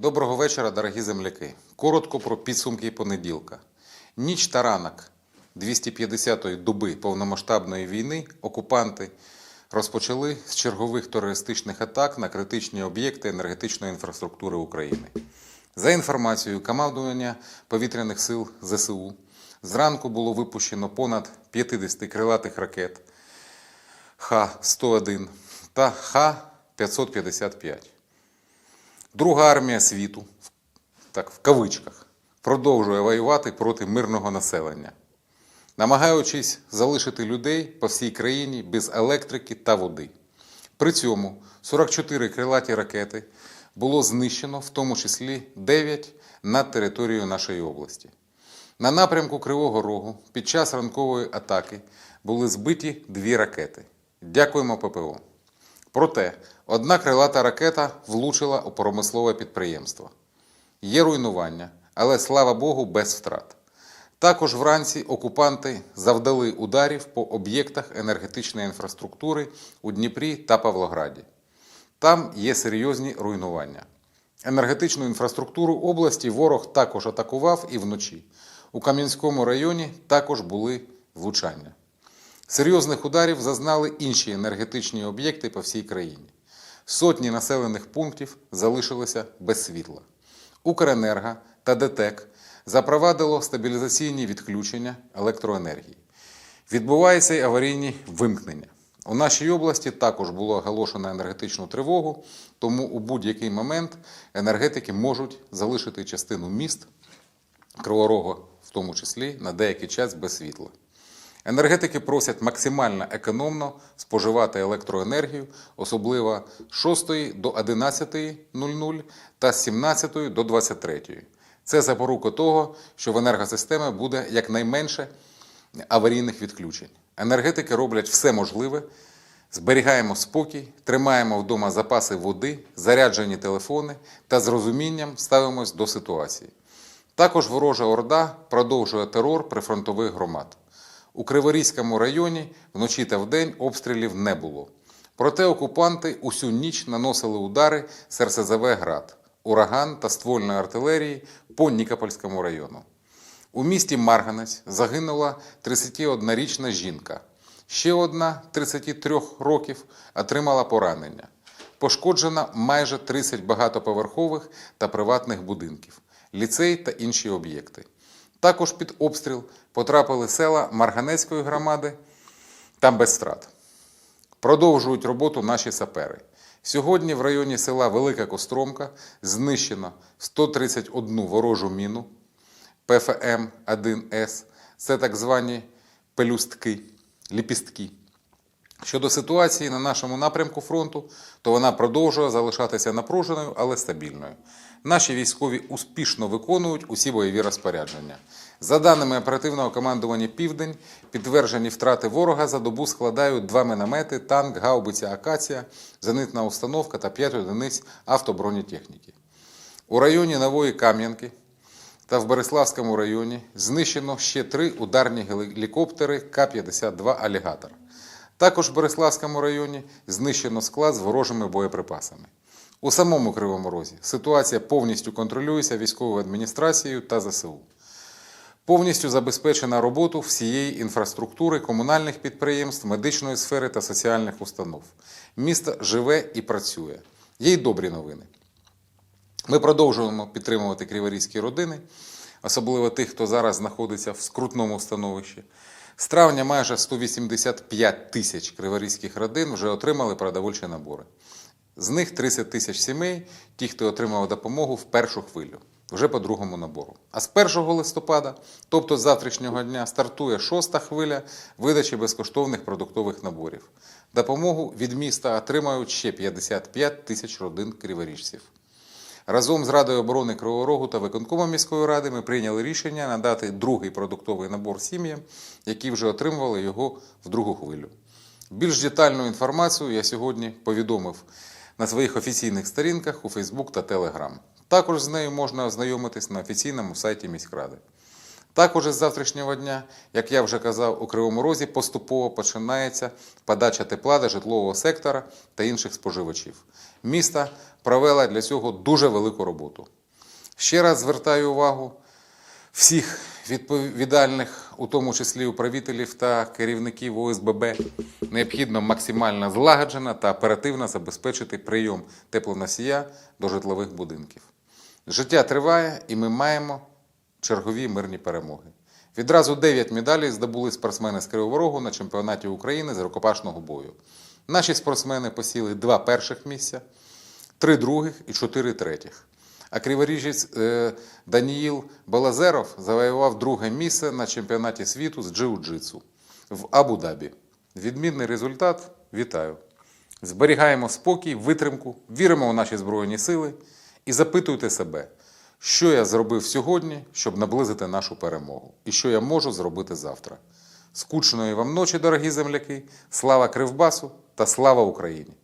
Доброго вечора, дорогі земляки. Коротко про підсумки понеділка. Ніч та ранок 250-ї доби повномасштабної війни окупанти розпочали з чергових терористичних атак на критичні об'єкти енергетичної інфраструктури України. За інформацією командування повітряних сил ЗСУ, зранку було випущено понад 50 крилатих ракет Х-101 та Х-555. Друга армія світу, так в кавичках, продовжує воювати проти мирного населення, намагаючись залишити людей по всій країні без електрики та води. При цьому 44 крилаті ракети було знищено, в тому числі 9 над територією нашої області. На напрямку Кривого Рогу під час ранкової атаки були збиті дві ракети. Дякуємо ППО. Проте одна крилата ракета влучила у промислове підприємство. Є руйнування, але слава Богу, без втрат. Також вранці окупанти завдали ударів по об'єктах енергетичної інфраструктури у Дніпрі та Павлограді. Там є серйозні руйнування. Енергетичну інфраструктуру області ворог також атакував і вночі. У Кам'янському районі також були влучання. Серйозних ударів зазнали інші енергетичні об'єкти по всій країні. Сотні населених пунктів залишилися без світла. Укренерго та ДТЕК запровадило стабілізаційні відключення електроенергії. Відбуваються й аварійні вимкнення. У нашій області також було оголошено енергетичну тривогу, тому у будь-який момент енергетики можуть залишити частину міст Криворога, в тому числі на деякий час без світла. Енергетики просять максимально економно споживати електроенергію, особливо з 6 до 11.00 та з 17 до 23. Це запорука того, що в енергосистемі буде якнайменше аварійних відключень. Енергетики роблять все можливе, зберігаємо спокій, тримаємо вдома запаси води, заряджені телефони та з розумінням ставимось до ситуації. Також ворожа орда продовжує терор прифронтових громад. У Криворізькому районі вночі та вдень обстрілів не було. Проте окупанти усю ніч наносили удари з «Град», ураган та ствольної артилерії по Нікопольському району. У місті Марганець загинула 31-річна жінка. Ще одна 33 років отримала поранення. Пошкоджено майже 30 багатоповерхових та приватних будинків, ліцей та інші об'єкти. Також під обстріл потрапили села Марганецької громади там без страт. Продовжують роботу наші сапери. Сьогодні в районі села Велика Костромка знищено 131 ворожу міну ПФМ-1С. Це так звані пелюстки, ліпістки. Щодо ситуації на нашому напрямку фронту, то вона продовжує залишатися напруженою, але стабільною. Наші військові успішно виконують усі бойові розпорядження. За даними оперативного командування Південь, підтверджені втрати ворога за добу складають два міномети, танк, гаубиця Акація, зенитна установка та 5 одиниць автобронетехніки. У районі Нової Кам'янки та в Береславському районі знищено ще три ударні гелікоптери К-52 «Алігатор». Також в Береславському районі знищено склад з ворожими боєприпасами. У самому Кривому Розі ситуація повністю контролюється військовою адміністрацією та ЗСУ. Повністю забезпечена роботу всієї інфраструктури комунальних підприємств, медичної сфери та соціальних установ. Місто живе і працює. Є й добрі новини. Ми продовжуємо підтримувати криворізькі родини, особливо тих, хто зараз знаходиться в скрутному становищі. З травня майже 185 тисяч криворізьких родин вже отримали продовольчі набори. З них 30 тисяч сімей, ті, хто отримав допомогу в першу хвилю, вже по другому набору. А з 1 листопада, тобто з завтрашнього дня, стартує шоста хвиля видачі безкоштовних продуктових наборів. Допомогу від міста отримають ще 55 тисяч родин криворіжців. Разом з Радою оборони Кривого Рогу та виконкомом міської ради ми прийняли рішення надати другий продуктовий набор сім'ям, які вже отримували його в другу хвилю. Більш детальну інформацію я сьогодні повідомив на своїх офіційних сторінках у Фейсбук та Телеграм. Також з нею можна ознайомитись на офіційному сайті міськради. Також із завтрашнього дня, як я вже казав, у Кривому Розі поступово починається подача тепла до житлового сектора та інших споживачів. міста провела для цього дуже велику роботу. Ще раз звертаю увагу всіх відповідальних, у тому числі управителів та керівників ОСББ, необхідно максимально злагоджено та оперативно забезпечити прийом теплоносія до житлових будинків. Життя триває, і ми маємо чергові мирні перемоги. Відразу 9 медалей здобули спортсмени з Кривого Рогу на чемпіонаті України з рукопашного бою. Наші спортсмени посіли два перших місця, три других і чотири третіх. А криворіжець е, Даніїл Балазеров завоював друге місце на чемпіонаті світу з джиу-джитсу в Абу-Дабі. Відмінний результат. Вітаю! Зберігаємо спокій, витримку, віримо у наші Збройні сили і запитуйте себе, що я зробив сьогодні, щоб наблизити нашу перемогу, і що я можу зробити завтра. Скучної вам ночі, дорогі земляки! Слава Кривбасу та слава Україні!